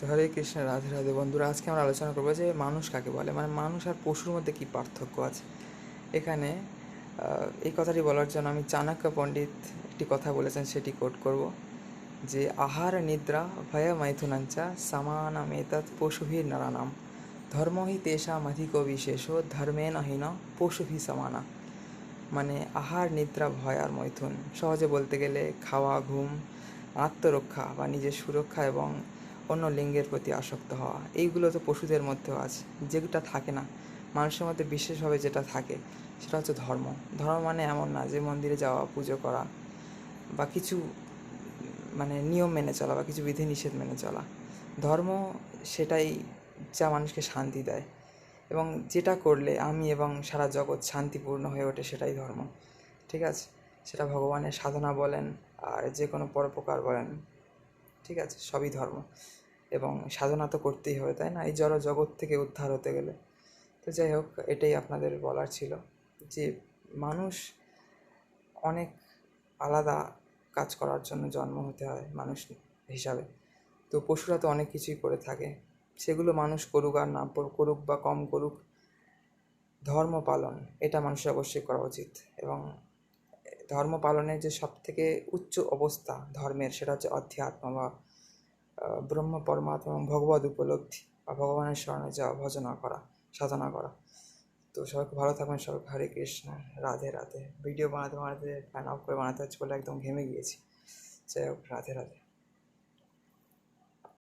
তো হরে কৃষ্ণ, রাধে রাধে বন্ধুরা, আজকে আমরা আলোচনা করব যে মানুষ কাকে বলে? মানে মানুষ আর পশুর মধ্যে কী পার্থক্য আছে? এখানে এই কথাটি বলার জন্য আমি চাণক্য পণ্ডিত একটি কথা বলেছেন, সেটি কোট করব। যে আহার নিদ্রা ভয় মৈথুনাঞ্চা সমানমেতৎ পশুভির নরানাম। ধর্ম হি তেষাম অধিক বিশেষ ধর্মেন হীন পশুভি সমানা। মানে আহার, নিদ্রা, ভয় আর মৈথুন। সহজে বলতে গেলে খাওয়া, ঘুম, আত্মরক্ষা বা নিজের সুরক্ষা এবং অন্য লিঙ্গের প্রতি আসক্ত হওয়া। এইগুলো তো পশুদের মধ্যেও আছে। যেটা থাকে না, মানুষের মধ্যে বিশেষভাবে যেটা থাকে, সেটা হচ্ছে ধর্ম। ধর্ম মানে এমন না যে মন্দিরে যাওয়া, পুজো করা বা কিছু মানে নিয়ম মেনে চলা বা কিছু বিধিনিষেধ মেনে চলা। ধর্ম সেটাই যা মানুষকে শান্তি দেয়। এবং যেটা করলে আমি এবং সারা জগৎ শান্তিপূর্ণ হয়ে ওঠে সেটাই ধর্ম। ঠিক আছে? সেটা ভগবানের সাধনা বলেন আর যে কোনো পরোপকার বলেন। ঠিক আছে, সবই ধর্ম। এবং সাধনা তো করতেই হবে, তাই না? এই জড় জগৎ থেকে উদ্ধার হতে গেলে। তো যাই হোক, এটাই আপনাদের বলার ছিল যে মানুষ অনেক আলাদা কাজ করার জন্য জন্ম হতে হয় মানুষ হিসাবে। তো পশুরা তো অনেক কিছুই করে থাকে। সেগুলো মানুষ করুক আর না করুক বা কম করুক, ধর্ম পালন, এটা মানুষের অবশ্যই করা উচিত। এবং ধর্ম পালনের যে সব থেকে উচ্চ অবস্থা ধর্মের সেটা হচ্ছে অধ্যাত্ম বা ব্রহ্ম, পরমাত্মা এবং ভগবত উপলব্ধি বা ভগবানের স্মরণে যাওয়া, ভজনা করা, সাধনা করা। তো সবাইকে ভালো থাকবেন, সবাই হরে কৃষ্ণ, রাধে রাধে। ভিডিও বানাতে বানাতে ফ্যান অফ করে বানাতে হচ্ছে বলে একদম ঘেমে গিয়েছি। যাই হোক, রাধে রাধে।